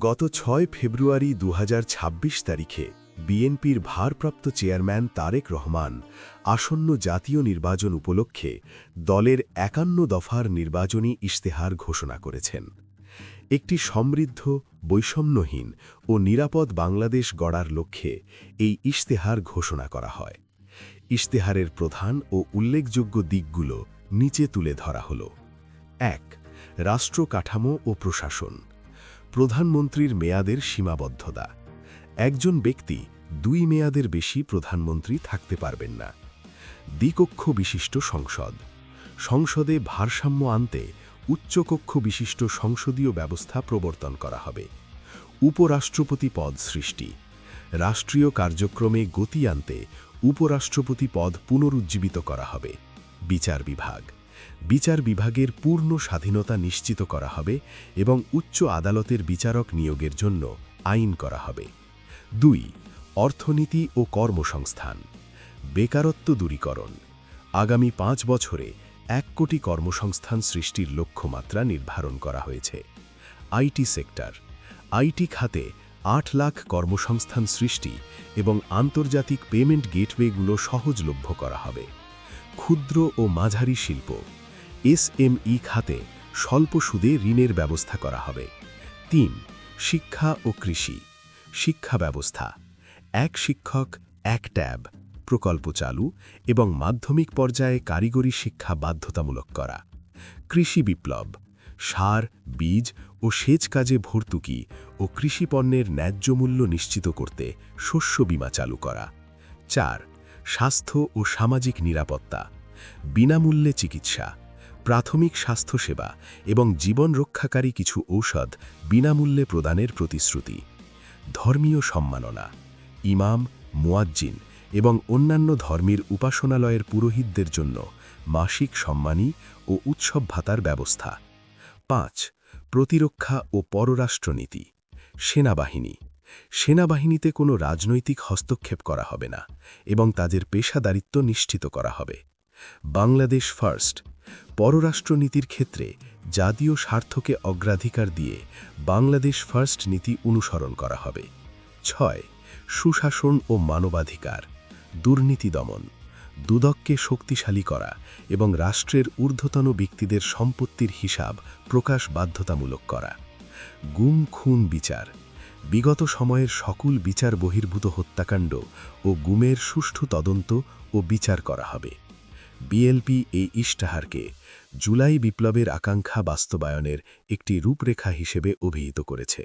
গত ছয় ফেব্রুয়ারি দু হাজার ছাব্বিশ তারিখে বিএনপির ভারপ্রাপ্ত চেয়ারম্যান তারেক রহমান আসন্ন জাতীয় নির্বাচন উপলক্ষে দলের একান্ন দফার নির্বাচনী ইশতেহার ঘোষণা করেছেন। একটি সমৃদ্ধ, বৈষম্যহীন ও নিরাপদ বাংলাদেশ গড়ার লক্ষ্যে এই ইশতেহার ঘোষণা করা হয়। ইশতেহারের প্রধান ও উল্লেখযোগ্য দিকগুলো নিচে তুলে ধরা হল। এক, রাষ্ট্র কাঠামো ও প্রশাসন। প্রধানমন্ত্রীর মেয়াদের সীমাবদ্ধতা। একজন ব্যক্তি দুই মেয়াদের বেশি প্রধানমন্ত্রী থাকতে পারবেন না। দ্বিকক্ষ বিশিষ্ট সংসদ। সংসদে ভারসাম্য আনতে উচ্চকক্ষ বিশিষ্ট সংসদীয় ব্যবস্থা প্রবর্তন করা হবে। উপরাষ্ট্রপতি পদ সৃষ্টি। রাষ্ট্রীয় কার্যক্রমে গতি আনতে উপরাষ্ট্রপতি পদ পুনরুজ্জীবিত করা হবে। বিচার বিভাগ। বিচার বিভাগের পূর্ণ স্বাধীনতা নিশ্চিত করা হবে এবং উচ্চ আদালতের বিচারক নিয়োগের জন্য আইন করা হবে। দুই, অর্থনীতি ও কর্মসংস্থান। বেকারত্ব দূরীকরণ। আগামী পাঁচ বছরে এক কোটি কর্মসংস্থান সৃষ্টির লক্ষ্যমাত্রা নির্ধারণ করা হয়েছে। IT sector. আইটি খাতে আট লাখ কর্মসংস্থান সৃষ্টি এবং আন্তর্জাতিক পেমেন্ট গেটওয়েগুলো সহজলভ্য করা হবে। ক্ষুদ্র ও মাঝারি শিল্প। এসএমই খাতে স্বল্প সুদে ঋণের ব্যবস্থা করা হবে। তিন, শিক্ষা ও কৃষি। শিক্ষা ব্যবস্থা। এক শিক্ষক, এক ট্যাব। প্রকল্প চালু এবং মাধ্যমিক পর্যায়ে কারিগরি শিক্ষা বাধ্যতামূলক করা। কৃষি বিপ্লব। সার, বীজ ও সেচ কাজে ভর্তুকি ও কৃষি পণ্যের ন্যায্য মূল্য নিশ্চিত করতে শস্য বীমা চালু করা। চার, স্বাস্থ্য ও সামাজিক নিরাপত্তা। বিনামূল্যে চিকিৎসা। প্রাথমিক স্বাস্থ্যসেবা এবং জীবন রক্ষাকারী কিছু ঔষধ বিনামূল্যে প্রদানের প্রতিশ্রুতি। ধর্মীয় সম্মাননা, ইমাম, মুয়াজ্জিন এবং অন্যান্য ধর্মীর উপাসনালয়ের পুরোহিতদের জন্য মাসিক সম্মানী ও উৎসব ভাতার ব্যবস্থা। পাঁচ, প্রতিরক্ষা ও পররাষ্ট্রনীতি, সেনাবাহিনী। সেনাবাহিনীতে কোনো রাজনৈতিক হস্তক্ষেপ করা হবে না এবং তাদের পেশাদারিত্ব নিশ্চিত করা হবে। বাংলাদেশ ফার্স্ট পররাষ্ট্রনীতির ক্ষেত্রে জাতীয় স্বার্থকে অগ্রাধিকার দিয়ে বাংলাদেশ ফার্স্ট নীতি অনুসরণ করা হবে। ছয়, সুশাসন ও মানবাধিকার, দুর্নীতি দমন, দুদককে শক্তিশালী করা এবং রাষ্ট্রের ঊর্ধ্বতন ব্যক্তিদের সম্পত্তির হিসাব প্রকাশ বাধ্যতামূলক করা। গুম খুন বিচার, বিগত সময়ের সকল বিচার বহির্ভূত হত্যাকাণ্ড ও গুমের সুষ্ঠু তদন্ত ও বিচার করা হবে। বিএলপি এই ইশতাহারকে জুলাই বিপ্লবের আকাঙ্ক্ষা বাস্তবায়নের একটি রূপরেখা হিসেবে অভিহিত করেছে।